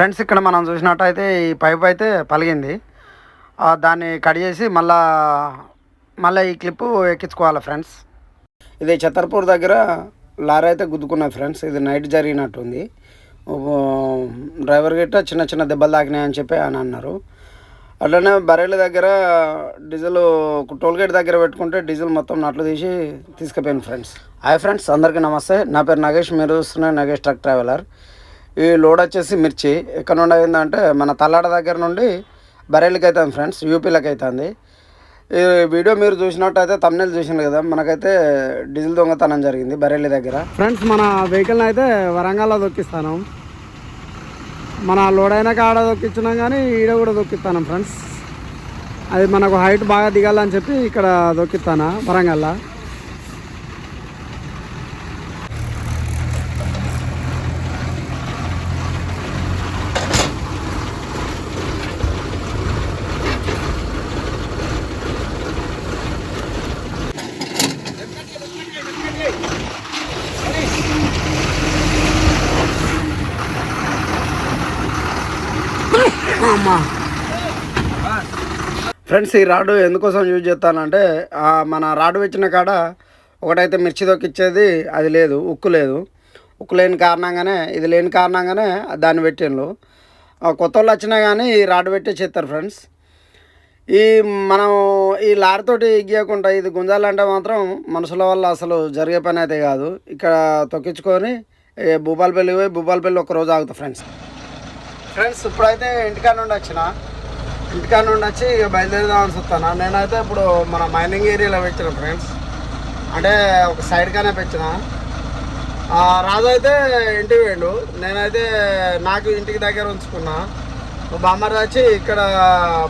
Friends ఇక్కడ మనం చూసినట్టయితే ఈ పైప్ అయితే పలిగింది. దాన్ని కట్ చేసి మళ్ళా మళ్ళీ ఈ క్లిప్పు ఎక్కించుకోవాలి ఫ్రెండ్స్. ఇది చత్తర్పూర్ దగ్గర లారీ అయితే గుద్దుకున్నది ఫ్రెండ్స్. ఇది నైట్ జరిగినట్టుంది. డ్రైవర్ గిట్ట చిన్న చిన్న దెబ్బలు తాకినాయి అని చెప్పి అని అన్నారు. అట్లనే బరేళ్ళ దగ్గర డీజిల్ టోల్ గేట్ దగ్గర పెట్టుకుంటే డీజిల్ మొత్తం నట్లు తీసి తీసుకుపోయాను ఫ్రెండ్స్. హాయ్ ఫ్రెండ్స్ అందరికీ నమస్తే. నా పేరు నగేష్ మీరు చూస్తున్న నగేష్ ట్రక్ ట్రావెలర్. ఈ లోడ్ వచ్చేసి మిర్చి. ఎక్కడ నుండి అయిందంటే మన తల్లాడ దగ్గర నుండి బరేలికి అవుతుంది ఫ్రెండ్స్ యూపీలకు అవుతుంది ఈ వీడియో మీరు చూసినట్టయితే తమ్నెల్ చూసినారు కదా మనకైతే డీజిల్ దొంగతనం జరిగింది బరేళ్ళి దగ్గర. ఫ్రెండ్స్ మన వెహికల్ని అయితే వరంగల్లో దొక్కిస్తాను. మన లోడ్ అయినా కాడ దొక్కించినాం కానీ ఈడ కూడా దొక్కిస్తాను ఫ్రెండ్స్. అది మనకు హైట్ బాగా దిగాలని చెప్పి ఇక్కడ దొక్కిస్తాను వరంగల్లో. ఫ్రెండ్స్ ఈ రాడు ఎందుకోసం యూజ్ చేస్తానంటే మన రాడు వచ్చిన కాడ ఒకటైతే మిర్చి తొక్కిచ్చేది అది లేదు ఉక్కు లేదు. ఉక్కు లేని కారణంగానే ఇది లేని కారణంగానే దాన్ని పెట్టిండ్రు. ఆ కొత్త వాళ్ళు వచ్చినా కానీ ఈ రాడు పెట్టే చేస్తారు ఫ్రెండ్స్. ఈ మనం ఈ లారీతోటి గీయకుండా ఇది గుంజాలంటే మాత్రం మనుషుల వల్ల అసలు జరిగే పని అయితే కాదు. ఇక్కడ తొక్కించుకొని భూపాలపల్లి పోయి భూపాలపల్లి ఒక రోజు ఆగుతా ఫ్రెండ్స్. ఫ్రెండ్స్ ఇప్పుడైతే ఇంటికాడ నుండి వచ్చిన ఇంటికాడ నుండి వచ్చి ఇక బయలుదేరదామని చూస్తాను. నేనైతే ఇప్పుడు మన మైనింగ్ ఏరియాలో పెట్టిన ఫ్రెండ్స్ అంటే ఒక సైడ్గానే పెట్టిన. రాజు అయితే ఇంటికి వెళ్ళు నేనైతే నాకు ఇంటికి దగ్గర ఉంచుకున్నా. బామ్మర్ వచ్చి ఇక్కడ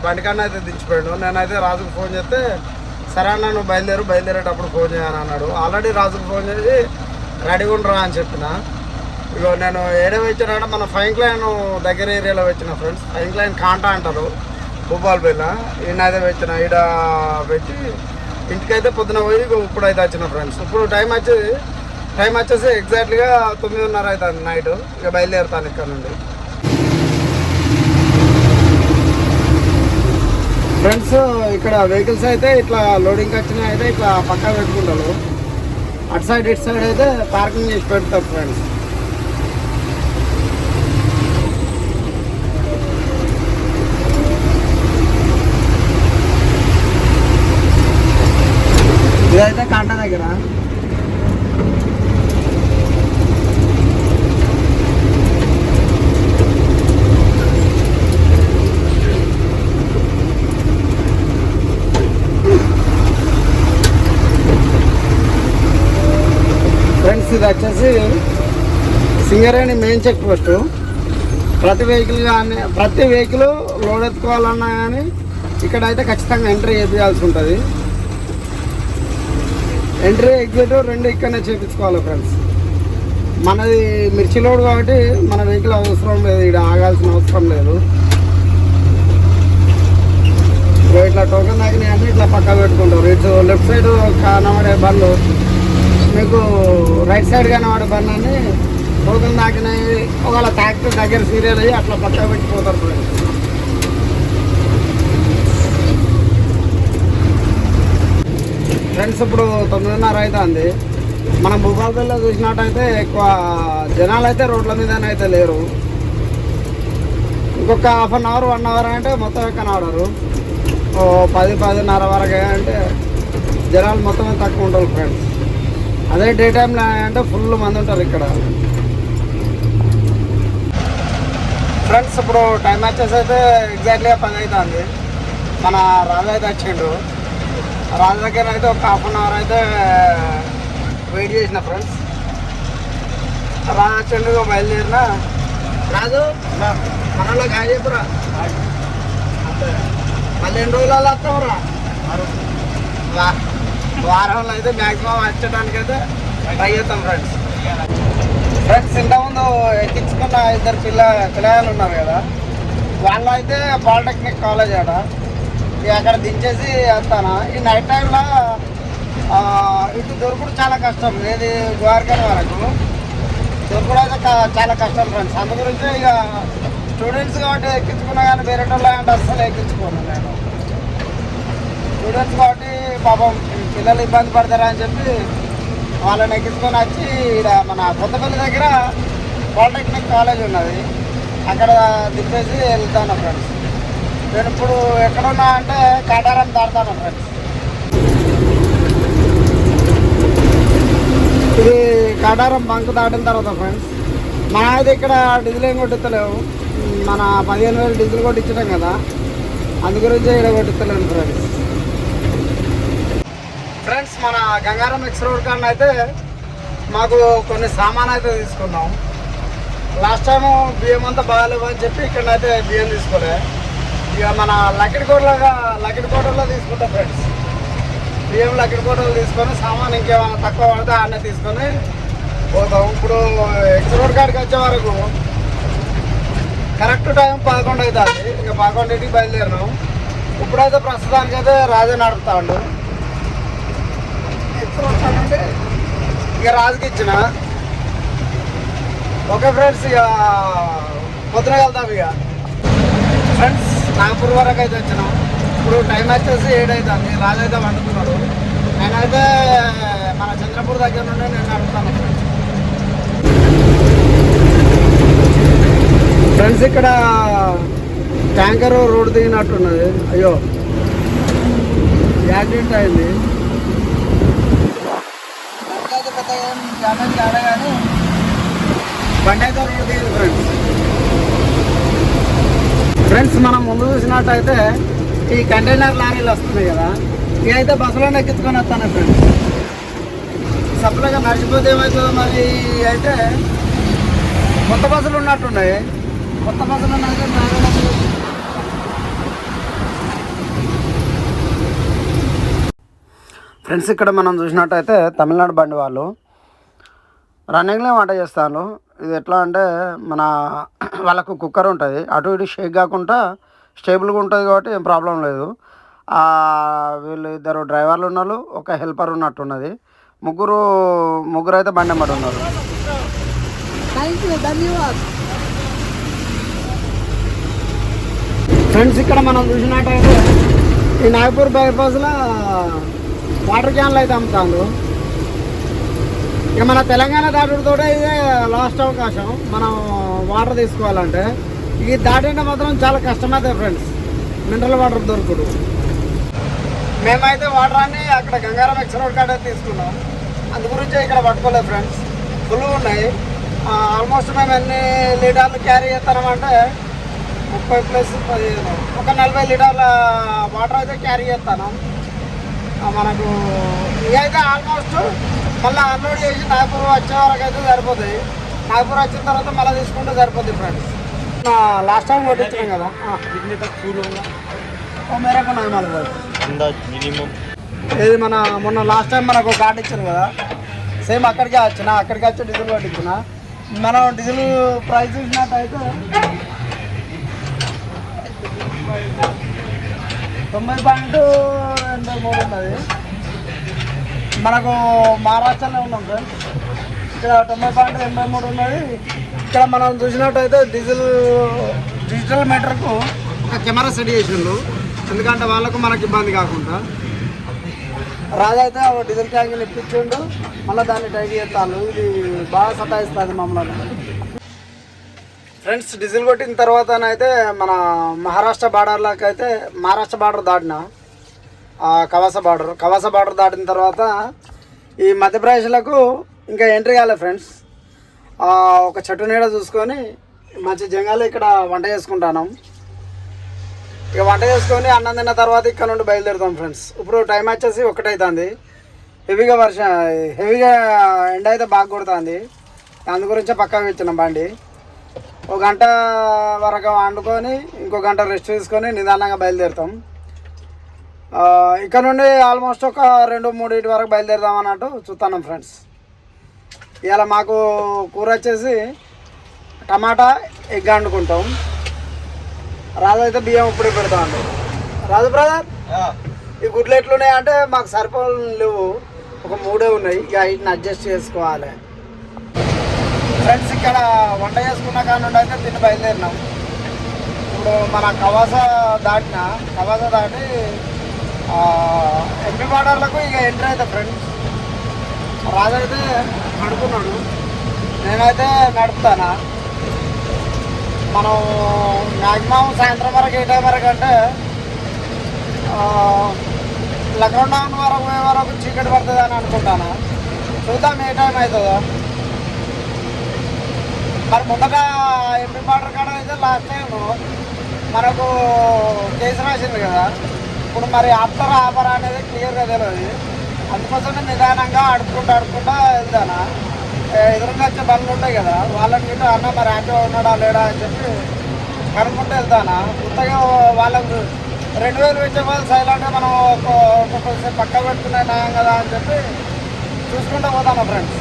బండికాన్ని అయితే దించిపోయాడు. నేనైతే రాజుకు ఫోన్ చేస్తే సరే అన్న నువ్వు బయలుదేరు. బయలుదేరేటప్పుడు ఫోన్ చేయను అన్నాడు. ఆల్రెడీ రాజుకు ఫోన్ చేసి రెడీగా ఉండరా అని చెప్పిన. ఇగో నేను ఏడే వచ్చినా మన ఫైన్ క్లైన్ దగ్గర ఏరియాలో వచ్చిన ఫ్రెండ్స్ ఫైన్ క్లైన్ కాంటా అంటారు. భూపాల్ బిల్ల ఈయన అయితే పెట్టిన ఈడ పెట్టి ఇంటికైతే పొద్దున పోయి ఇప్పుడు అయితే వచ్చిన ఫ్రెండ్స్ ఇప్పుడు టైం వచ్చి టైం వచ్చేసి ఎగ్జాక్ట్గా తొమ్మిదిన్నర అవుతుంది నైట్ ఇక బయలుదేరుతాను ఇక్కడ నుండి. ఫ్రెండ్స్ ఇక్కడ వెహికల్స్ అయితే ఇట్లా లోడింగ్ వచ్చినా అయితే ఇట్లా పక్కా పెట్టుకుంటారు. అటు సైడ్ ఇటు సైడ్ అయితే పార్కింగ్ చేసి పెడతారు ఫ్రెండ్స్ ఆట దగ్గర. ఫ్రెండ్స్ ఇది వచ్చేసి సింగరేణి మెయిన్ చెక్ పోస్ట్. ప్రతి వెహికల్ కానీ ప్రతి వెహికల్ లోడ్ ఎత్తుకోవాలన్నా కానీ ఇక్కడ అయితే ఖచ్చితంగా ఎంట్రీ చేయించాల్సి ఉంటుంది. ఎంట్రీ ఎగ్జిట్ రెండు ఇక్కడనే చేపించుకోవాలి ఫ్రెండ్స్ మనది మిర్చి లోడ్ కాబట్టి మన వెహికల్ అవసరం లేదు ఇక్కడ ఆగాల్సిన అవసరం లేదు. ఇట్లా టోకెన్ తాగినాయి అన్ని ఇట్లా పక్క పెట్టుకుంటారు. ఇటు లెఫ్ట్ సైడ్ కనబడే బండ్లు మీకు రైట్ సైడ్ కనబడే బండ్ అని టోకెన్ తాకినాయి ఒకవేళ ట్రాక్టర్ దగ్గర సీరియల్ అయ్యి అట్లా పక్క పెట్టిపోతారు ఫ్రెండ్స్ ఇప్పుడు తొమ్మిదిన్నర అవుతుంది మనం భూపాలపల్లిలో చూసినట్టయితే ఎక్కువ జనాలు అయితే రోడ్ల మీదనే అయితే లేరు. ఇంకొక half an hour one hour అంటే మొత్తం ఎక్కనవడరు ఓ పది పదిన్నర వరకు అంటే జనాలు మొత్తం తక్కువ ఉంటారు ఫ్రెండ్స్. అదే డే టైంలో అంటే ఫుల్ మంది ఉంటారు ఇక్కడ. ఫ్రెండ్స్ ఇప్పుడు టైం వచ్చేసి అయితే ఎగ్జాక్ట్లీగా పది అవుతుంది మన రాజు అయితే వచ్చిండు. రాజు దగ్గర అయితే ఒక హాఫ్ అన్ అవర్ అయితే వెయిట్ చేసిన ఫ్రెండ్స్ రాజు వచ్చిండు ఇగో బయలుదేరిన. రాజు మనలో కాయ చెప్పురా మళ్ళీ ఎన్ని రోజులలో వస్తావురా వారంలో అయితే మ్యాక్సిమం వచ్చడానికి అయితే ట్రై చేస్తాం ఫ్రెండ్స్ ఫ్రెండ్స్ ఇంతకుముందు ఎక్కించుకున్న ఇద్దరు పిల్ల పిల్లలు ఉన్నారు కదా. వాళ్ళు అయితే పాలిటెక్నిక్ కాలేజ్ ఇక అక్కడ దించేసి వస్తాను ఈ నైట్ టైంలో ఇటు దొరకడం చాలా కష్టం. ఏది ద్వారకాని వరకు. దొరకడం అయితే చాలా కష్టం ఫ్రెండ్స్ అందు గురించి ఇక స్టూడెంట్స్ కాబట్టి ఎక్కించుకున్నా కానీ వేరే వాళ్ళు అంటే అస్సలు ఎక్కించుకోను నేను. స్టూడెంట్స్ కాబట్టి పాపం పిల్లలు ఇబ్బంది పడతారా అని చెప్పి వాళ్ళని ఎక్కించుకొని వచ్చి ఇక్కడ మన కొత్తపల్లి దగ్గర పాలిటెక్నిక్ కాలేజ్ ఉన్నది. అక్కడ దింపేసి వెళ్తాను ఫ్రెండ్స్ నేను ఇప్పుడు ఎక్కడున్నా అంటే కాటారం దాడతాను ఫ్రెండ్స్ ఇది కాటారం బంక్ దాటిన తర్వాత ఫ్రెండ్స్ మా అయితే ఇక్కడ డీజిల్ ఏం కొట్టిస్తలేవు. మన పదిహేను వేలు డీజిల్ కొట్టించడం కదా అందు గురించి ఇక్కడ కొట్టిస్తలేను ఫ్రెండ్స్ ఫ్రెండ్స్ మన గంగారం ఎక్స్ రోడ్ కాడ అయితే మాకు కొన్ని సామాన్ అయితే తీసుకున్నాం. లాస్ట్ టైం బియ్యం అంతా బాగాలేవు అని చెప్పి ఇక్కడైతే బియ్యం తీసుకోలే. ఇక మన లక్కిడికోటలో లక్కిడికోటలో తీసుకుంటాం ఫ్రెండ్స్ బియ్యం లక్కిడికోటలు తీసుకొని సామాన్ ఇంకేమైనా తక్కువ పడితే ఆడనే తీసుకొని పోతాం. ఇప్పుడు ఎక్స్ రోడ్ కాడికి వచ్చే వరకు కరెక్ట్ టైం పదకొండు అవుతుంది. ఇంకా పదకొండింటికి బయలుదేరినాం. ఇప్పుడైతే ప్రస్తుతానికి అయితే రాజే నడుపుతాడు. ఎక్స్ రోడ్ ఇక రాజుకి ఇచ్చిన. ఓకే ఫ్రెండ్స్ ఇక పొద్దున వెళ్తాం ఇక. ఫ్రెండ్స్ నాగపూర్ వరకు అయితే వచ్చినాం. ఇప్పుడు టైం వచ్చేసి ఏడైతే అవుతుంది రాజు అయితే వండుతున్నాడు. నేనైతే మన చంద్రపూర్ దగ్గర నుండి నేను నడుపుతాను ఫ్రెండ్స్ ఇక్కడ ట్యాంకర్ రోడ్డు దిగినట్టున్నది. అయ్యో యాక్సిడెంట్ అయింది. అయితే పెద్ద బండి అయితే రోడ్ దిగింది ఫ్రెండ్స్. ఫ్రెండ్స్ మనం ముందు చూసినట్టయితే ఈ కంటైనర్ లారీలు వస్తున్నాయి కదా. ఇవి అయితే ఎక్కించుకొని వస్తాను ఫ్రెండ్స్ సప్లైగా నడిచిపోతే ఏమవుతుందో మరి అయితే కొత్త బస్సులు ఉన్నట్టున్నాయి. కొత్త బస్సులు ఉన్నాయి ఫ్రెండ్స్ ఇక్కడ మనం చూసినట్టయితే తమిళనాడు బండి వాళ్ళు రన్నింగ్లో మాట చేస్తాను ఇది ఎట్లా అంటే మన వాళ్ళకు కుక్కర్ ఉంటుంది. అటు ఇటు షేక్ కాకుండా స్టేబుల్గా ఉంటుంది కాబట్టి ఏం ప్రాబ్లం లేదు. ఆ, వీళ్ళు ఇద్దరు డ్రైవర్లు ఉన్నారు ఒక హెల్పర్ ఉన్నట్టున్నది ముగ్గురు ముగ్గురు అయితే బండి అమ్మడి ఉన్నారు. ఫ్రెండ్స్ ఇక్కడ మనం చూసినట్టయితే ఈ నాగపూర్ బైపాస్లో వాటర్ క్యాన్లు అయితే అమ్ముతాను ఇక మన తెలంగాణ దాటుతో ఇదే లాస్ట్ అవకాశం. మనం వాటర్ తీసుకోవాలంటే. ఇది దాటిన మాత్రం చాలా కష్టమైతే ఫ్రెండ్స్ మినరల్ వాటర్ దొరుకుడు. మేమైతే వాటర్ అని అక్కడ గంగారం ఎక్స్ రోడ్ కాడ తీసుకున్నాం. అందు గురించి ఇక్కడ పట్టుకోలేదు ఫ్రెండ్స్ ఫుల్ ఉన్నాయి. ఆల్మోస్ట్ మేము ఎన్ని లీటర్లు క్యారీ చేస్తామంటే ముప్పై ప్లస్ పదిహేను. ఒక నలభై లీటర్ల వాటర్ అయితే క్యారీ చేస్తాను. మనకు ఇవైతే ఆల్మోస్ట్ మళ్ళీ అన్లోడ్ చేసి నాగపూర్ వచ్చే వరకు అయితే సరిపోతుంది నాగపూర్ వచ్చిన తర్వాత మళ్ళీ తీసుకుంటే సరిపోతుంది ఫ్రెండ్స్ లాస్ట్ టైం కొట్టించాం కదా. మేరకు నాకు ఇది మన మొన్న లాస్ట్ టైం మనకు కార్డు ఇచ్చారు కదా. సేమ్ అక్కడికే వచ్చిన అక్కడికి వచ్చి డీజిల్ కొట్టించిన మనం డీజిల్ ప్రైస్ ఇచ్చినట్టయితే తొంభై పాయింట్ ఎనభై మూడు ఉన్నది. మనకు మహారాష్ట్రలో ఉన్నాం సార్ ఇక్కడ తొంభై పాయింట్ ఎనభై మూడు ఉన్నది. ఇక్కడ మనం చూసినట్టయితే డీజిల్ డిజిటల్ మీటర్కు ఒక కెమెరా సెట్ చేసిండు. ఎందుకంటే వాళ్ళకు మనకి ఇబ్బంది కాకుండా. రాజు అయితే ఒక డీజిల్ ట్యాంక్ ఇప్పించిండు. మళ్ళీ దాన్ని టైట్ చేస్తాను ఇది బాగా సతాయిస్తుంది మమ్మల్ని. ఫ్రెండ్స్ డీజిల్ కొట్టిన తర్వాత అయితే మన మహారాష్ట్ర బార్డర్లోకి అయితే మహారాష్ట్ర బార్డర్ దాటిన. కవాస బార్డర్. కవాస బార్డర్ దాటిన తర్వాత ఈ మధ్యప్రదేశ్లకు ఇంకా ఎంట్రీ కాలే ఫ్రెండ్స్. ఒక చెట్టు నీడ చూసుకొని మంచి జంగాలు ఇక్కడ వంట చేసుకుంటాను. ఇక వంట చేసుకొని అన్నం తిన్న తర్వాత ఇక్కడ నుండి బయలుదేరుతాం ఫ్రెండ్స్. ఇప్పుడు టైం వచ్చేసి ఒకటైతుంది. హెవీగా వర్షం హెవీగా ఎండ అయితే బాగా కొడుతుంది. అందు గురించే పక్కా ఇచ్చినాం బండి. ఒక గంట వరకు వండుకొని ఇంకో గంట రెస్ట్ తీసుకొని నిదానంగా బయలుదేరుతాం. ఇక్కడ నుండి ఆల్మోస్ట్ ఒక రెండు మూడింటి వరకు బయలుదేరుదాం అన్నట్టు చూస్తున్నాం ఫ్రెండ్స్ ఇవాళ మాకు కూర వచ్చేసి టమాటా ఎగ్ వండుకుంటాం. రాజు అయితే బియ్యం ఇప్పుడు పెడతా అండి. రాజు బ్రదర్ ఈ గుడ్లు ఎట్లున్నాయి అంటే మాకు సరిపోలు లేవు. ఒక మూడే ఉన్నాయి. ఇక వీటిని అడ్జస్ట్ చేసుకోవాలి. ఫ్రెండ్స్ ఇక్కడ వంట చేసుకున్న కానుండి అయితే తిని బయలుదేరినాం. ఇప్పుడు మన కవాస దాటిన కవాస దాటి ఎంపీ బార్డర్లకు ఇక ఎంటర్ అయితే ఫ్రెండ్స్. రాజు అయితే నడుపుతున్నాడు నేనైతే నడుపుతానా? మనం మ్యాక్సిమం సాయంత్రం వరకు ఏ టైం వరకు అంటే లక్నౌన్ వరకు పోయే వరకు చీకటి పడుతుంది అని అనుకుంటాను? చూద్దాం ఏ టైం అవుతుందో. మరి ముందట ఎంపీ బార్డర్ కాడ అయితే లాస్ట్ టైం మనకు కేసు రాసింది కదా. ఇప్పుడు మరి ఆఫ్టర్ ఆఫర్ అనేది క్లియర్గా తెలియదు అందుకోసమే నిదానంగా ఆడుకుంటూ ఆడుకుంటూ వెళ్తానా. ఎదురుగా వచ్చే బండ్లు ఉంటాయి కదా వాళ్ళని గిట్ట అన్న మరి యాక్టివ్గా ఉన్నాడా లేడా? అని చెప్పి కనుక్కుంటూ వెళ్తానా. కొత్తగా వాళ్ళకు రెండు వేలు వచ్చే వాళ్ళు సైలెంట్గా మనం ఒక ఒక్కొక్కసేపు పక్క పెట్టుకునే న్యాయం కదా అని చెప్పి చూసుకుంటూ పోతాను ఫ్రెండ్స్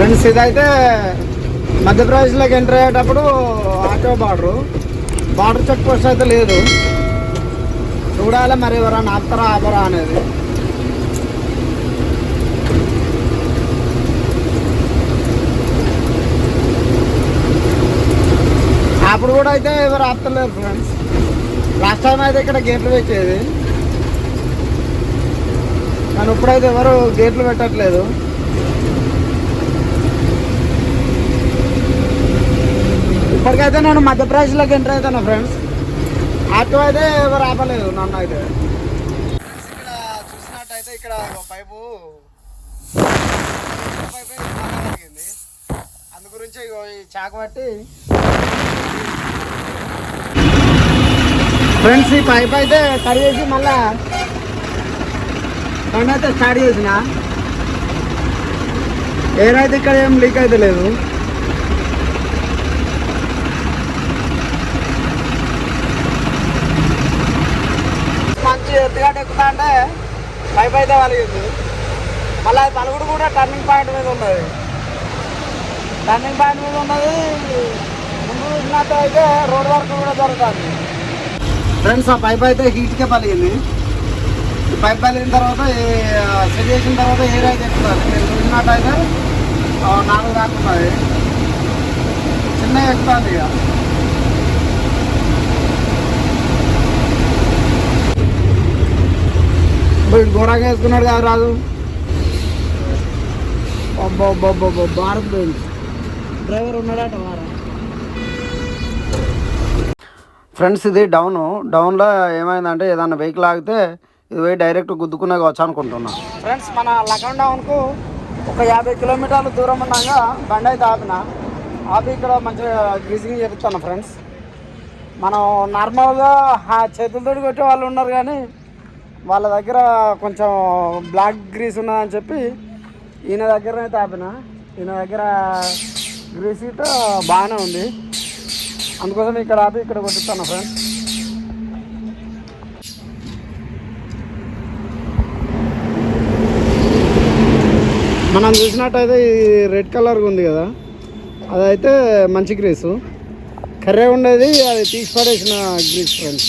ఫ్రెండ్స్ ఇదైతే మధ్యప్రదేశ్లోకి ఎంటర్ అయ్యేటప్పుడు auto border. Border check post అయితే లేదు. చూడాలి మరి ఎవరైనా ఆపుతారా ఆపరా అనేది. అప్పుడు కూడా అయితే ఎవరు ఆపుతలేరు ఫ్రెండ్స్. లాస్ట్ టైం అయితే ఇక్కడ గేట్లు పెట్టేది. కానీ ఇప్పుడైతే ఎవరు గేట్లు పెట్టట్లేదు. ఇప్పటికైతే నేను మధ్యప్రదేశ్లోకి ఎంటర్ అవుతాను ఫ్రెండ్స్ ఆటో అయితే ఎవరు ఆపలేదు నన్ను అయితే. ఇక్కడ చూసినట్టయితే ఇక్కడ ఒక పైపు పైపు జరిగింది అందు గురించి ఈ చాకు పట్టి. ఫ్రెండ్స్ ఈ పైప్ అయితే కడిగేసి మళ్ళా పని అయితే స్టార్ట్ చేసిన. ఎయిర్ అయితే ఇక్కడ ఏం లీక్ అయితే లేదు. మంచి ఎక్కుతా అంటే పైప్ అయితే వలిగింది మళ్ళీ అది పలుగుడు కూడా టర్నింగ్ పాయింట్ మీద ఉన్నది టర్నింగ్ పాయింట్ మీద ఉన్నది ముందు చూసినట్టు అయితే రోడ్ వర్క్ కూడా జరుగుతుంది ఫ్రెండ్స్ ఆ పైప్ అయితే హీట్కే పలిగింది. పైప్ పలిగిన తర్వాత సెట్ చేసిన తర్వాత ఎయిర్ అయితే ఎక్కుతుంది నేను చూసినట్టు అయితే నాలుగు దాకా ఉన్నది చిన్నగా ఎక్కుతుంది ఇక. వీడు ఘోరంగా వేసుకున్నాడు కదా రాజు. భారత్ డ్రైవర్ ఉన్నాడట వారా. ఫ్రెండ్స్ ఇది డౌన్. డౌన్లో ఏమైందంటే ఏదన్నా వెహికల్ ఆగితే ఇది పోయి డైరెక్ట్ గుద్దుకునే కావచ్చు అనుకుంటున్నా. ఫ్రెండ్స్ మన లఖన్ డౌన్కు ఒక యాభై కిలోమీటర్ల దూరం ఉన్నాగా బండి అయితే ఆపిన. ఆపి ఇక్కడ మంచిగా గ్రీజింగ్ చెప్తాను ఫ్రెండ్స్. మనం నార్మల్గా చేతులతో కొట్టే వాళ్ళు ఉన్నారు కానీ వాళ్ళ దగ్గర కొంచెం బ్లాక్ గ్రీస్ ఉన్నదని చెప్పి ఈయన దగ్గర తాపిన. ఈయన దగ్గర గ్రీస్ ఇట బాగానే ఉంది. అందుకోసం ఇక్కడ ఆపి ఇక్కడ కొట్టిస్తాను ఫ్రెండ్స్ మనం చూసినట్టయితే ఈ రెడ్ కలర్గా ఉంది కదా. అదైతే మంచి గ్రీసు. కర్రే ఉండేది అది తీసి పడేసిన గ్రీస్ ఫ్రెండ్స్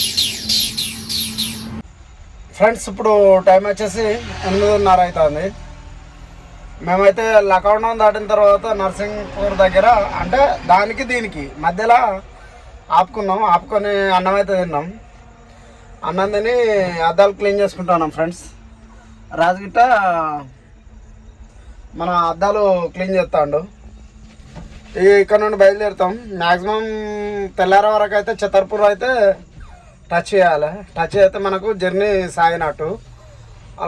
ఫ్రెండ్స్ ఇప్పుడు టైం వచ్చేసి ఎనిమిదిన్నర అవుతుంది మేమైతే లకౌండం దాటిన తర్వాత నర్సింగ్పూర్ దగ్గర అంటే దానికి దీనికి మధ్యలో ఆపుకున్నాం. ఆపుకొని అన్నం అయితే తిన్నాం. అన్నం తిని అద్దాలు క్లీన్ చేసుకుంటున్నాం ఫ్రెండ్స్. రాజగిట్ట మన అద్దాలు క్లీన్ చేస్తాడు. ఇక్కడ నుండి బయలుదేరుతాం. మ్యాక్సిమం తెల్లారి వరకు అయితే చిత్తర్పూర్ అయితే టచ్ చేయాలి. టచ్ చేస్తే మనకు జర్నీ సాగినట్టు.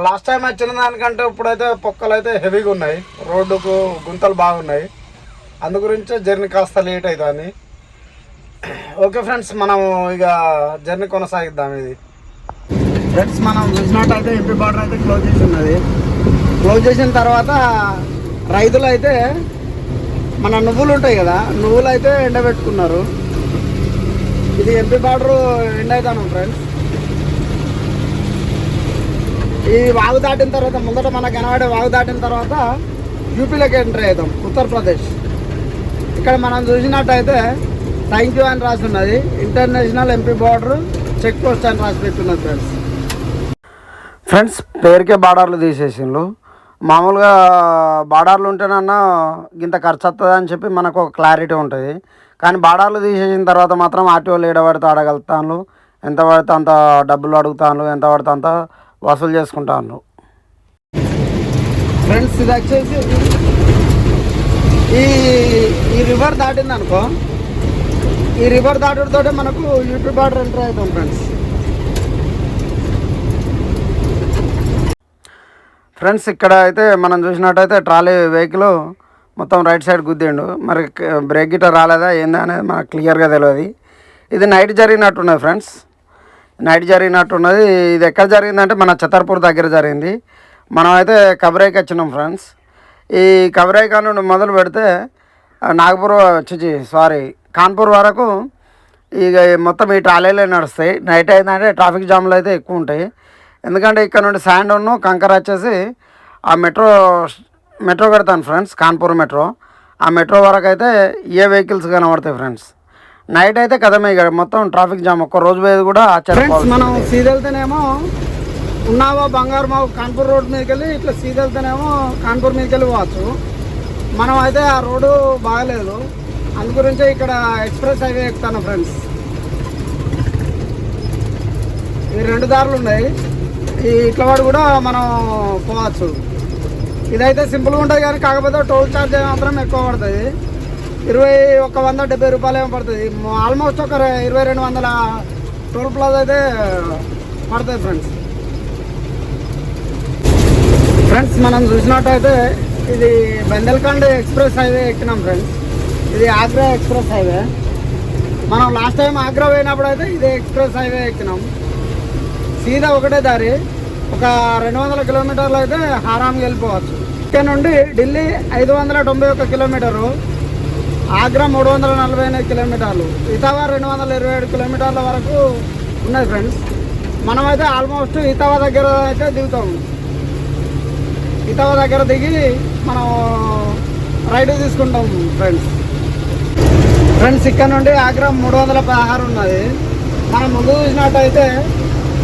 లాస్ట్ టైం వచ్చిన దానికంటే ఇప్పుడైతే పొక్కలు అయితే హెవీగా ఉన్నాయి. రోడ్డుకు గుంతలు బాగున్నాయి. అందు గురించి జర్నీ కాస్త లేట్ అవుతుంది ఓకే ఫ్రెండ్స్ మనం ఇక జర్నీ కొనసాగిద్దాం ఇది. ఫ్రెండ్స్ మనం చూసినట్టయితే ఎంపీ బార్డర్ అయితే క్లోజ్ చేసి ఉన్నది. క్లోజ్ చేసిన తర్వాత రైతులు అయితే మన నువ్వులు ఉంటాయి కదా నువ్వులు అయితే ఎండబెట్టుకున్నారు. ఇది ఎంపీ బార్డర్ ఎండ్ అవుతాను ఫ్రెండ్స్ ఈ వాగు దాటిన తర్వాత ముందట మనకు కనబడే వాగు దాటిన తర్వాత యూపీలోకి ఎంటర్ అవుతాం ఉత్తరప్రదేశ్ ఇక్కడ మనం చూసినట్టయితే థ్యాంక్ యూ అని రాసి ఉన్నది international MP border check post అని రాసి పెట్టున్నది ఫ్రెండ్స్ ఫ్రెండ్స్ పేరుకే బార్డర్లు తీసేసిండ్రు మామూలుగా బార్డర్లు ఉంటేనన్నా ఇంత ఖర్చు వస్తుంది అని చెప్పి మనకు ఒక క్లారిటీ ఉంటుంది. కానీ బార్డర్లు తీసేసిన తర్వాత మాత్రం ఆర్టీఓలు ఏడ పడితే అడగలుగుతాను ఎంత పడితే అంత డబ్బులు అడుగుతాను ఎంత పడితే అంత వసూలు చేసుకుంటాను ఫ్రెండ్స్ ఇది వచ్చేసి ఈ ఈ రివర్ దాటింది అనుకో ఈ రివర్ దాటుడుతోటే మనకు యూట్యూబ్ బార్డర్ ఎంటర్ అవుతాం ఫ్రెండ్స్. ఫ్రెండ్స్ ఇక్కడ అయితే మనం చూసినట్టయితే ట్రాలీ వెహికల్ మొత్తం రైట్ సైడ్ గుద్దిండు. మరి బ్రేక్ గిట్ట రాలేదా ఏందా అనేది మనకు క్లియర్గా తెలియదు ఇది నైట్ జరిగినట్టున్నది ఫ్రెండ్స్. నైట్ జరిగినట్టున్నది. ఇది ఎక్కడ జరిగిందంటే మన చతర్పూర్ దగ్గర జరిగింది. మనం అయితే కబరైకి వచ్చినాం ఫ్రెండ్స్. ఈ కబరైకా నుండి మొదలు పెడితే నాగపూర్ చిచి సారీ కాన్పూర్ వరకు ఇక మొత్తం ఈ ట్రాలీలే నడుస్తాయి. నైట్ అయిందంటే ట్రాఫిక్ జామ్లు అయితే ఎక్కువ ఉంటాయి. ఎందుకంటే ఇక్కడ నుండి శాండ్ ఉన్న కంకర వచ్చేసి ఆ మెట్రో మెట్రో కడతాను ఫ్రెండ్స్ కాన్పూర్ మెట్రో. ఆ మెట్రో వరకు అయితే ఏ వెహికల్స్ కనబడతాయి ఫ్రెండ్స్ నైట్ అయితే కదమే ఇక మొత్తం ట్రాఫిక్ జామ్ ఒక్క రోజు పోయేది కూడా ఫ్రెండ్స్ మనం సీదెళ్తేనేమో ఉన్నావా బంగారు మావు కాన్పూర్ రోడ్ మీదకి వెళ్ళి ఇట్లా సీదెళ్తేనేమో కాన్పూర్ మీదకి వెళ్ళి పోవచ్చు. మనం అయితే ఆ రోడ్డు బాగలేదు. అందు గురించే ఇక్కడ ఎక్స్ప్రెస్ హైవే ఎక్కుతాను ఫ్రెండ్స్ ఈ రెండు దారులు ఉన్నాయి. ఈ ఇట్ల వాడు కూడా మనం పోవచ్చు. ఇదైతే సింపుల్గా ఉంటుంది కానీ కాకపోతే టోల్ ఛార్జ్ మాత్రం ఎక్కువ పడుతుంది. ఇరవై ఒక వంద డెబ్బై రూపాయలు ఏమో పడుతుంది. ఆల్మోస్ట్ ఒక ఇరవై రెండు వందల టోల్ ప్లాజా అయితే పడుతుంది ఫ్రెండ్స్. ఫ్రెండ్స్ మనం చూసినట్టయితే ఇది బందల్ఖండ్ ఎక్స్ప్రెస్ హైవే ఎక్కినాం ఫ్రెండ్స్. ఇది ఆగ్రా ఎక్స్ప్రెస్ హైవే. మనం లాస్ట్ టైం ఆగ్రా పోయినప్పుడు అయితే ఇది ఎక్స్ప్రెస్ హైవే ఎక్కినాం. సీదా ఒకటే దారి. ఒక రెండు వందల కిలోమీటర్లు అయితే హారాంకి వెళ్ళిపోవచ్చు. ఇక్కడ నుండి ఢిల్లీ ఐదు వందల తొంభై ఒక్క కిలోమీటరు ఆగ్రా మూడు వందల నలభై ఎనిమిది కిలోమీటర్లు ఇతావా రెండు వందల ఇరవై ఏడు కిలోమీటర్ల వరకు ఉన్నాయి ఫ్రెండ్స్. మనమైతే ఆల్మోస్ట్ ఇతావా దగ్గర అయితే దిగుతాము ఇతావా దగ్గర దిగి మనం రైడ్ తీసుకుంటాం ఫ్రెండ్స్. ఫ్రెండ్స్ ఇక్కడ నుండి ఆగ్రా మూడు వందల పదహారు ఉన్నది. మనం ముందు చూసినట్టయితే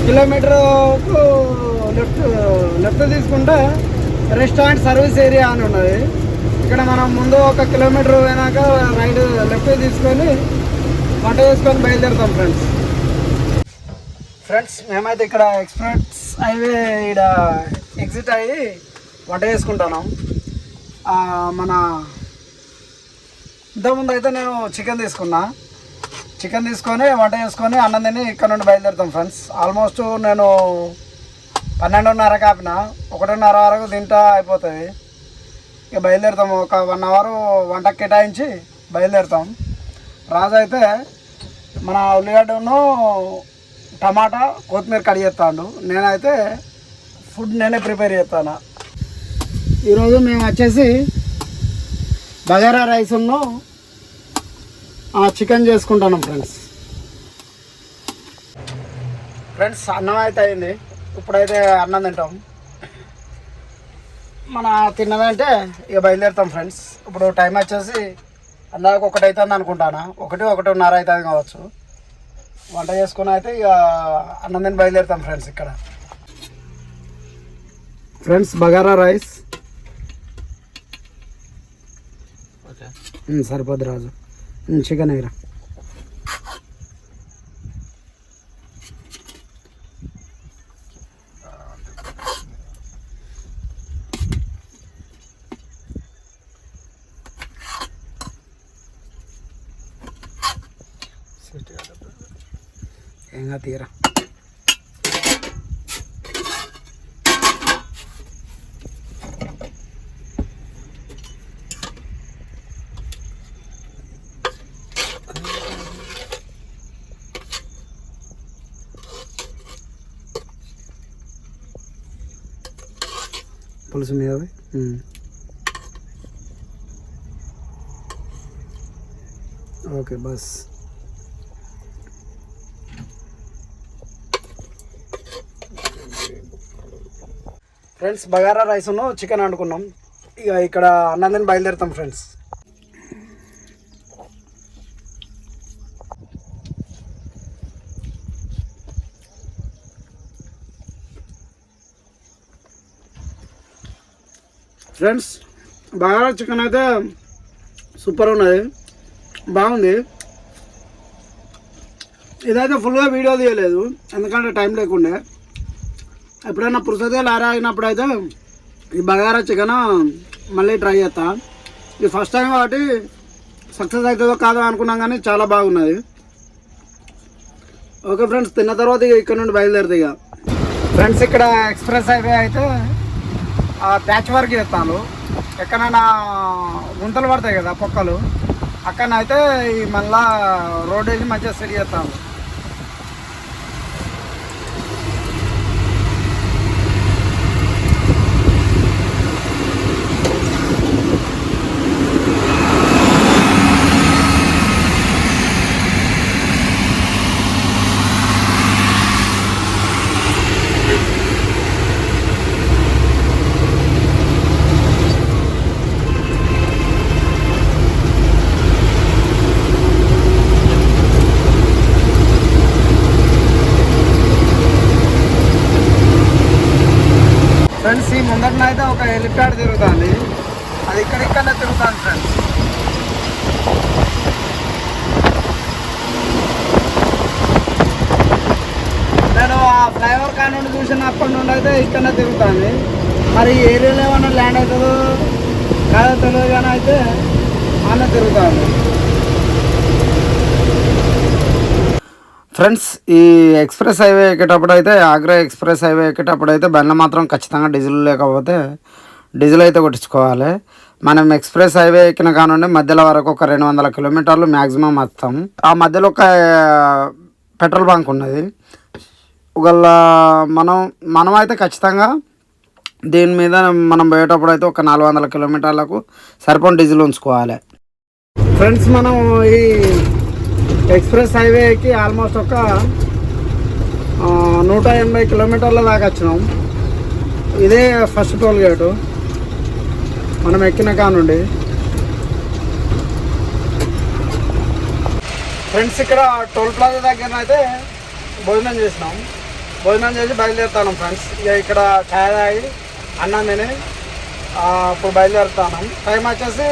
కిలోమీటర్కు లెఫ్ట్ లెఫ్ట్ తీసుకుంటే రెస్టారెంట్ సర్వీస్ ఏరియా అని ఉన్నది. ఇక్కడ మనం ముందు ఒక కిలోమీటర్ పోయినాక రైట్ లెఫ్ట్ తీసుకొని వంట చేసుకొని బయలుదేరుతాం ఫ్రెండ్స్. ఫ్రెండ్స్ మేమైతే ఇక్కడ ఎక్స్ప్రెస్ హైవే ఇక్కడ ఎగ్జిట్ అయ్యి వంట చేసుకుంటున్నాం. మన ఇంతకుముందు అయితే నేను చికెన్ తీసుకున్నా. చికెన్ తీసుకొని వంట చేసుకొని అన్నం తిని ఇక్కడ నుండి బయలుదేరుతాం ఫ్రెండ్స్. ఆల్మోస్ట్ నేను పన్నెండున్నర కాపిన ఒకటిన్నర వరకు తింటా అయిపోతుంది. ఇక బయలుదేరుతాము. ఒక వన్ అవర్ వంట కేటాయించి బయలుదేరుతాం. రాజు అయితే మన ఉల్లిగడ్డను టమాటా కొత్తిమీర కట్ చేస్తాడు. నేనైతే ఫుడ్ నేనే ప్రిపేర్ చేస్తాను. ఈరోజు మేము వచ్చేసి బగారా రైస్ చికెన్ చేసుకుంటాను ఫ్రెండ్స్. ఫ్రెండ్స్ అన్నం అయితే అయింది. ఇప్పుడైతే అన్నం తింటాం. మన తిన్నదంటే ఇక బయలుదేరుతాం ఫ్రెండ్స్. ఇప్పుడు టైం వచ్చేసి అందాక ఒకటి అవుతుంది అనుకుంటాను. ఒకటి ఒకటిన్నర అవుతుంది కావచ్చు. వంట చేసుకుని అయితే ఇక అన్నం తిని బయలుదేరుతాం ఫ్రెండ్స్ ఇక్కడ. Friends bagara rice. సరిపోద్ది రాజు. చికెన్ ఎగరా. ఏంగా తీరా పులుసు మీద ఓకే బస్ ఫ్రెండ్స్ బగారా రైస్ చికెన్ వండుకున్నాం. ఇక ఇక్కడ అన్నందని బయలుదేరుతాం ఫ్రెండ్స్. ఫ్రెండ్స్ బగారా చికెన్ అయితే సూపర్ ఉన్నది. బాగుంది. ఇదైతే ఫుల్గా వీడియో తీయలేదు. ఎందుకంటే టైం లేకుండే. ఎప్పుడైనా పురుసదేలు లారా అయినప్పుడు అయితే ఈ బగారా చికెన్ మళ్ళీ ట్రై చేస్తా. ఇది ఫస్ట్ టైం కాబట్టి సక్సెస్ అవుతుందో కాదో అనుకున్నాం కానీ చాలా బాగున్నది. ఓకే ఫ్రెండ్స్ తిన్న తర్వాత ఇక ఇక్కడ నుండి బయలుదేరుతుంది ఇక. ఫ్రెండ్స్ ఇక్కడ ఎక్స్ప్రెస్ హైవే అయితే ప్యాచ్ వర్క్ చేస్తాను. ఎక్కడైనా గుంతలు పడతాయి కదా పొక్కలు. అక్కడనైతే ఈ మళ్ళా రోడ్ వేసి మంచిగా సెట్ చేస్తాను ఫ్రెండ్స్ ఈ ముందటన అయితే ఒక హెలిప్యాడ్ తిరుగుతుంది. అది ఇక్కడిక్కడనే తిరుగుతుంది ఫ్రెండ్స్ నేను ఆ ఫ్లైఓవర్ కానుండి చూసినప్పటి నుండి అయితే ఇక్కడనే తిరుగుతుంది. మరి ఈ ఏరియాలో ఏమన్నా ల్యాండ్ అవుతుందో కాదో తెలియదు కానీ అయితే అన్న తిరుగుతుంది. ఫ్రెండ్స్ ఈ ఎక్స్ప్రెస్ హైవే ఎక్కేటప్పుడు అయితే ఆగ్రా ఎక్స్ప్రెస్ హైవే ఎక్కేటప్పుడు అయితే బండ్లు మాత్రం ఖచ్చితంగా డీజిల్ లేకపోతే డీజిల్ అయితే కొట్టించుకోవాలి. మనం ఎక్స్ప్రెస్ హైవే ఎక్కిన కానుండి మధ్యలో వరకు ఒక రెండు వందల కిలోమీటర్లు మ్యాక్సిమం వస్తాం. ఆ మధ్యలో ఒక పెట్రోల్ బంక్ ఉన్నది. ఒకళ్ళ మనం మనం అయితే ఖచ్చితంగా దీని మీద మనం పోయేటప్పుడు అయితే ఒక నాలుగు వందల కిలోమీటర్లకు సరిపోని డీజిల్ ఉంచుకోవాలి. ఫ్రెండ్స్ మనం ఈ ఎక్స్ప్రెస్ హైవేకి ఆల్మోస్ట్ ఒక నూట ఎనభై కిలోమీటర్ల దాకా వచ్చినాం. ఇదే ఫస్ట్ టోల్ గేటు. మనం ఎక్కిన కానుండి ఫ్రెండ్స్ ఇక్కడ టోల్ ప్లాజా దగ్గర అయితే భోజనం చేసినాం. భోజనం చేసి బయలుదేరుతాను ఫ్రెండ్స్ ఇక ఇక్కడ ఛాయ్ తాగి అన్నం తిని ఇప్పుడు బయలుదేరుతాను. టైం వచ్చేసి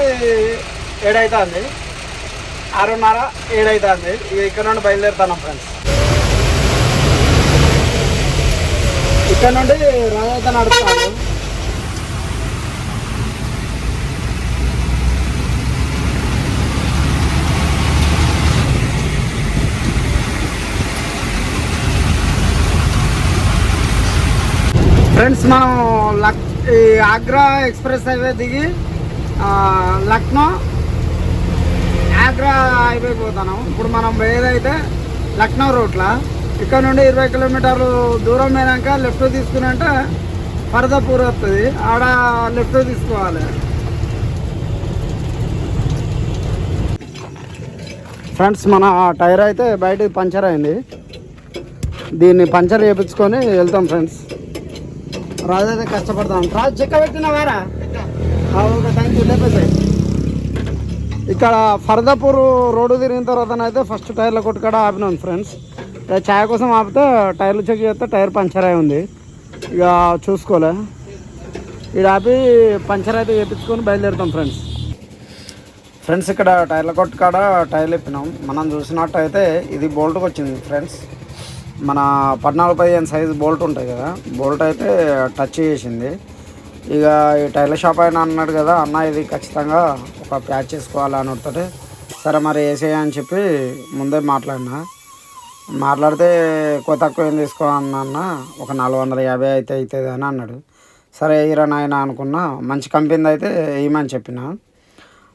ఏడైతుంది. ఆరున్నర ఏడైతుంది. ఇక ఇక్కడ నుండి బయలుదేరుతాను ఫ్రెండ్స్ ఇక్కడ నుండి రాజైతే నడుపుతాను. ఫ్రెండ్స్ మనం లక్ ఈ ఆగ్రా ఎక్స్ప్రెస్ హైవే దిగి లక్నో ఆగ్రా హైవే పోతాను ఇప్పుడు మనం ఏదైతే లక్నో రూట్లో. ఇక్కడ నుండి ఇరవై కిలోమీటర్లు దూరం అయినాక లెఫ్ట్ తీసుకుని అంటే వస్తుంది ఆడ లెఫ్ట్ తీసుకోవాలి. ఫ్రెండ్స్ మన టైర్ అయితే బయట పంచర్ అయింది. దీన్ని పంచర్ చేయించుకొని వెళ్తాం ఫ్రెండ్స్ రాజు అయితే కష్టపడతాం రాజు చెక్క పెట్టినవారా ఓకే థ్యాంక్ యూ లేపేసాయి ఇక్కడ ఫర్దాపూర్ రోడ్డు తిరిగిన తర్వాత అయితే ఫస్ట్ టైర్ల కొట్టు కాడ ఆపినాం ఫ్రెండ్స్ ఇక ఛాయ్ కోసం ఆపితే టైర్లు చెక్ చేస్తే టైర్ పంచర్ అయి ఉంది. ఇక చూసుకోలే. ఇక్కడ ఆపి పంచర్ అయితే వేపించుకొని బయలుదేరుతాం ఫ్రెండ్స్ ఫ్రెండ్స్ ఇక్కడ టైర్ల కొట్టు కాడ టైర్లు ఇప్పినాం మనం చూసినట్టు అయితే ఇది బోల్ట్కి వచ్చింది ఫ్రెండ్స్ మన పద్నాలుగు పదిహేను సైజు బోల్ట్ ఉంటాయి కదా బోల్ట్ అయితే టచ్ చేసింది. ఇక ఈ టైలర్ షాప్ అయినా అన్నాడు కదా అన్న ఇది ఖచ్చితంగా ఒక ప్యాచ్ చేసుకోవాలని అని సరే మరి వేసేయ అని చెప్పి ముందే మాట్లాడినా. మాట్లాడితే ఎక్కువ తక్కువ ఏం తీసుకో అన్న ఒక నాలుగు వందల యాభై అయితే అవుతుంది అని అన్నాడు. సరే వేయరా నాయన అనుకున్నా మంచి కంపెనీ అయితే వేయమని చెప్పిన.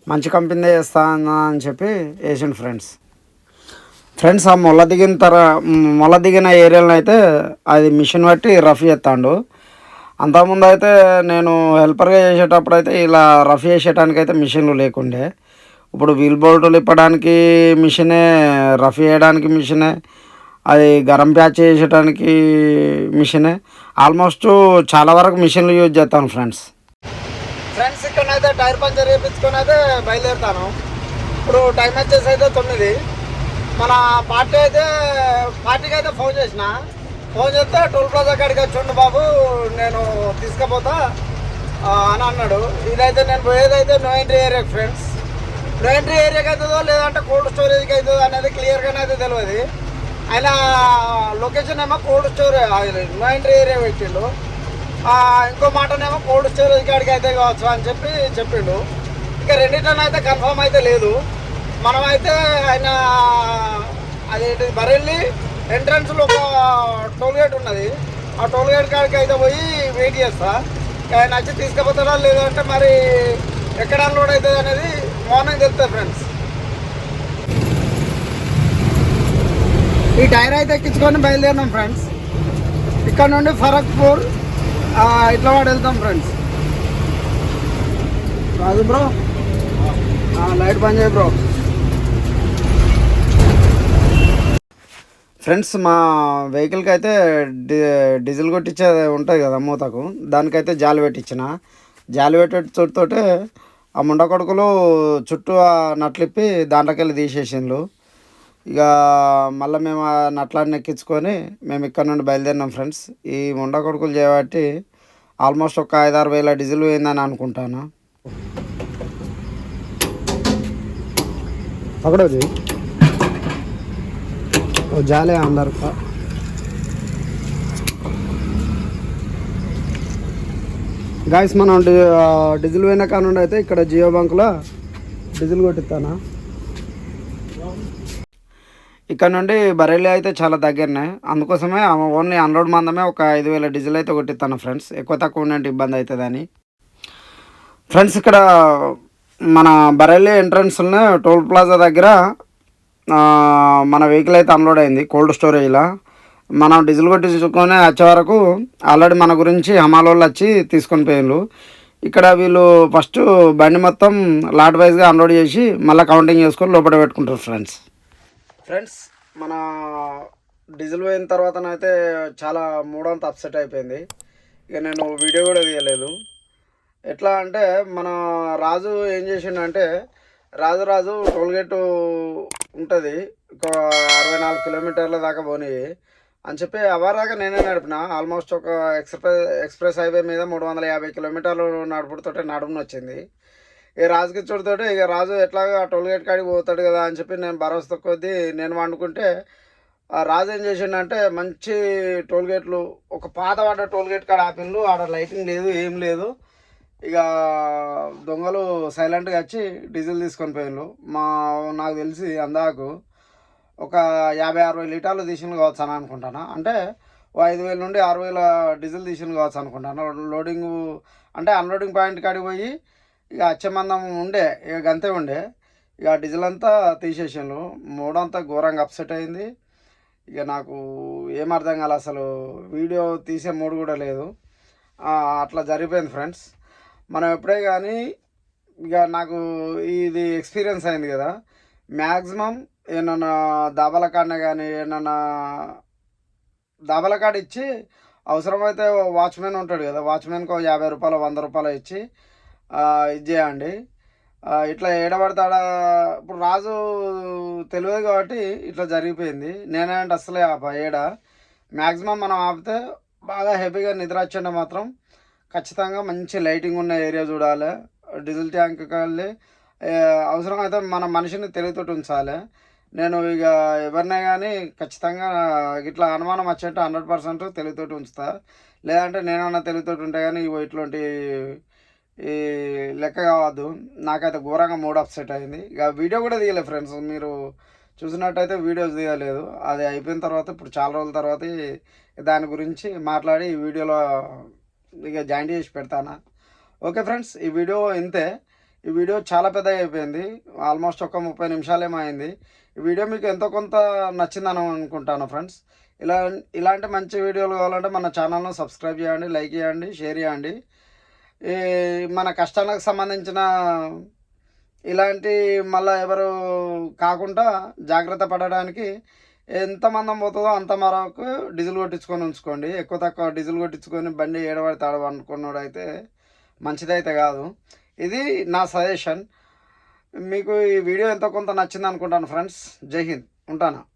మంచి కంపెనీ వేస్తా అన్నా అని చెప్పి వేసిండు ఫ్రెండ్స్. ఫ్రెండ్స్ ఆ మొల దిగిన తర మొల దిగిన ఏరియాలో అయితే అది మిషన్ బట్టి రఫ్ చేస్తాడు. అంతకుముందు అయితే నేను హెల్పర్గా చేసేటప్పుడు అయితే ఇలా రఫ్ చేసేటానికి అయితే మిషన్లు లేకుండే. ఇప్పుడు వీల్ బోల్టులు ఇప్పడానికి మిషనే రఫ్ చేయడానికి మిషనే అది గరం ప్యాచ్ చేసేటానికి మిషనే ఆల్మోస్ట్ చాలా వరకు మిషన్లు యూజ్ చేస్తాను ఫ్రెండ్స్. ఫ్రెండ్స్ ఇక్కడ అయితే టైర్ పంచర్ వేయించుకొని అయితే బయలుదేరుతాను. ఇప్పుడు టైం వచ్చేసి అయితే తొమ్మిది. మన పార్టీ అయితే పార్టీకి అయితే ఫోన్ చేసిన. ఫోన్ చేస్తే టోల్ ప్లాజా కాడికి వచ్చిండు బాబు నేను తీసుకుపోతా అని అన్నాడు. ఇదైతే నేను పోయేదైతే no entry area friends. No entry ఏరియాకి అవుతుందో లేదంటే కోల్డ్ స్టోరేజ్కి అవుతుందో అనేది క్లియర్గానే అయితే తెలియదు. ఆయన లొకేషన్ ఏమో cold storage no entry area పెట్టిండు. ఇంకో మాటనేమో కోల్డ్ స్టోరేజ్ కాడికి అయితే కావచ్చు అని చెప్పి చెప్పిండు. ఇంకా రెండింటిలో అయితే కన్ఫర్మ్ అయితే లేదు. మనమైతే ఆయన అదేంటి బరెల్లి ఎంట్రన్స్లో ఒక టోల్ గేట్ ఉన్నది. ఆ టోల్ గేట్ కాడికి అయితే పోయి వెయిట్ చేస్తా. ఆయన వచ్చి తీసుకుపోతాడా లేదంటే మరి ఎక్కడ అన్లోడ్ అవుతుంది అనేది మార్నింగ్ తెలుస్తుంది ఫ్రెండ్స్ ఈ టైర్ అయితే ఎక్కించుకొని బయలుదేరినాం ఫ్రెండ్స్ ఇక్కడ నుండి ఫరక్పూర్ ఇట్లా వాడు వెళ్తాం ఫ్రెండ్స్ రాజు బ్రో లైట్ బంద్ చేయ బ్రో ఫ్రెండ్స్ మా వెహికల్కి అయితే డీ డీజిల్ కొట్టించేది ఉంటుంది కదా మూతకు. దానికైతే జాలి పెట్టించిన జాలి పెట్టేతోటే ఆ ముండ కొడుకులు చుట్టూ ఆ నట్లిప్పి దాంట్లోకెళ్ళి తీసేసిండ్రు ఇక మళ్ళీ మేము ఆ నట్లాన్ని ఎక్కించుకొని మేము ఇక్కడ నుండి బయలుదేరినాం ఫ్రెండ్స్. ఈ ముండ కొడుకులు చేయబట్టి ఆల్మోస్ట్ ఒక ఐదారు వేల డీజిల్ పోయిందని అనుకుంటాను. అక్కడ జాలే అందరు. గాయస్ మనం డి- డీజిల్ పోయిన కానుండి అయితే ఇక్కడ జియో బంక్లో డీజిల్ కొట్టిస్తానా? ఇక్కడ నుండి బరేలీ అయితే చాలా దగ్గరనే. అందుకోసమే ఓన్లీ అన్లోడ్ మందమే ఒక ఐదు వేల డీజిల్ అయితే కొట్టిస్తాను ఫ్రెండ్స్. ఎక్కువ తక్కువ ఉండే ఇబ్బంది అవుతుందని ఫ్రెండ్స్ ఇక్కడ మన బరేలీ ఎంట్రన్స్లోనే టోల్ ప్లాజా దగ్గర మన వెహికల్ అయితే అన్లోడ్ అయింది కోల్డ్ స్టోరేజ్లో మనం డీజిల్ కొట్టించుకొని వచ్చే వరకు ఆల్రెడీ మన గురించి హమాలోళ్ళు వచ్చి తీసుకొని పోయిండ్రు. ఇక్కడ వీళ్ళు ఫస్ట్ బండి మొత్తం లాట్ వైజ్గా అన్లోడ్ చేసి మళ్ళీ కౌంటింగ్ చేసుకొని లోపల పెట్టుకుంటారు ఫ్రెండ్స్ ఫ్రెండ్స్ మన డీజిల్ పోయిన తర్వాతనైతే చాలా మూడంత అప్సెట్ అయిపోయింది. ఇక నేను వీడియో కూడా తీయలేదు. ఎట్లా అంటే మన రాజు ఏం చేసిండంటే రాజు రాజు టోల్గేట్ ఉంటుంది. ఒక అరవై నాలుగు కిలోమీటర్ల దాకా పోనీ. అని చెప్పి అవారాగా నేనే నడిపిన. ఆల్మోస్ట్ ఒక ఎక్స్ప్రెస్ ఎక్స్ప్రెస్ హైవే మీద మూడు వందల యాభై కిలోమీటర్లు నడుపుడుతోటే నడుమున వచ్చింది. ఇక రాజుకి చూడుతోటి ఇక రాజు ఎట్లాగా టోల్గేట్ కాడికి పోతాడు కదా అని చెప్పి నేను భరోసా కొద్దీ నేను వండుకుంటే రాజు ఏం చేసిండంటే మంచి టోల్గేట్లు ఒక పాత పడ్డ టోల్గేట్ కాడ ఆపిల్లు ఆడ లైటింగ్ లేదు ఏం లేదు. ఇక దొంగలు సైలెంట్గా వచ్చి డీజిల్ తీసుకొని పోయిండ్రు మా నాకు తెలిసి అందాకు ఒక యాభై అరవై లీటర్లు తీసిన కావచ్చు అని అనుకుంటాను? అంటే ఓ ఐదు వేల నుండి ఆరు వేల డీజిల్ తీసిన కావచ్చు అనుకుంటాను? లోడింగ్ అంటే అన్లోడింగ్ పాయింట్ కాడికి పోయి ఇక అచ్చమందం ఉండే ఇక గంతే ఉండే. ఇక డీజిల్ అంతా తీసేసాను మూడంతా ఘోరంగా అప్సెట్ అయింది. ఇక నాకు ఏం అర్థం కాలే అసలు. వీడియో తీసే మూడు కూడా లేదు. అట్లా జరిగిపోయింది ఫ్రెండ్స్. మనం ఎప్పుడే కానీ ఇక నాకు ఇది ఎక్స్పీరియన్స్ అయింది కదా. మ్యాక్సిమం ఏమన్నా దాబాల కాడనే కానీ ఏమన్నా దాబాల కాడ ఇచ్చి అవసరమైతే వాచ్మెన్ ఉంటాడు కదా. వాచ్మెన్కి ఒక యాభై రూపాయలు వంద రూపాయలు ఇచ్చి ఇచ్చేయండి ఇది చేయండి. ఇట్లా ఏడబడతాడా? ఇప్పుడు రాజు తెలియదు కాబట్టి ఇట్లా జరిగిపోయింది. నేనంటే అసలే ఆప ఏడ? మ్యాక్సిమం మనం ఆపితే బాగా హ్యాపీగా నిద్ర వచ్చిండే మాత్రం ఖచ్చితంగా మంచి లైటింగ్ ఉన్న ఏరియా చూడాలి. డీజిల్ ట్యాంక్ వెళ్ళి అవసరం అయితే మన మనిషిని తెలివితోటి ఉంచాలి నేను ఇక ఎవరినే కానీ ఖచ్చితంగా ఇట్లా అనుమానం వచ్చేట్టు హండ్రెడ్ పర్సెంట్ తెలివితోటి ఉంచుతా. లేదంటే నేనన్నా తెలివితోటి ఉంటే కానీ ఇగో ఇట్లాంటి ఈ లెక్క కావద్దు. నాకైతే ఘోరంగా మూడ్ అప్సెట్ అయింది. ఇక వీడియో కూడా తీయలేదు ఫ్రెండ్స్. మీరు చూసినట్టయితే వీడియోస్ తీయలేదు. అది అయిపోయిన తర్వాత ఇప్పుడు చాలా రోజుల తర్వాత దాని గురించి మాట్లాడి ఈ వీడియోలో ఇక జాయిన్ చేసి పెడతాను? ఓకే ఫ్రెండ్స్ ఈ వీడియో ఇంతే. ఈ వీడియో చాలా పెద్దగా అయిపోయింది. ఆల్మోస్ట్ ఒక ముప్పై నిమిషాలేమో అయింది. ఈ వీడియో మీకు ఎంతో కొంత నచ్చిందని అనుకుంటాను ఫ్రెండ్స్. ఇలా ఇలాంటి మంచి వీడియోలు కావాలంటే మన ఛానల్ను సబ్స్క్రైబ్ చేయండి లైక్ చేయండి షేర్ చేయండి. మన కష్టాలకు సంబంధించిన ఇలాంటి మళ్ళీ ఎవరు కాకుండా జాగ్రత్త పడడానికి ఎంత మందం పోతుందో అంత మరకు డీజిల్ కొట్టించుకొని ఉంచుకోండి. ఎక్కువ తక్కువ డీజిల్ కొట్టించుకొని బండి ఏడబడి ఆడ అనుకున్నాడు అయితే మంచిదైతే కాదు. ఇది నా సజెషన్. మీకు ఈ వీడియో ఎంతో కొంత నచ్చింది అనుకుంటాను ఫ్రెండ్స్. జై హింద్. ఉంటాను?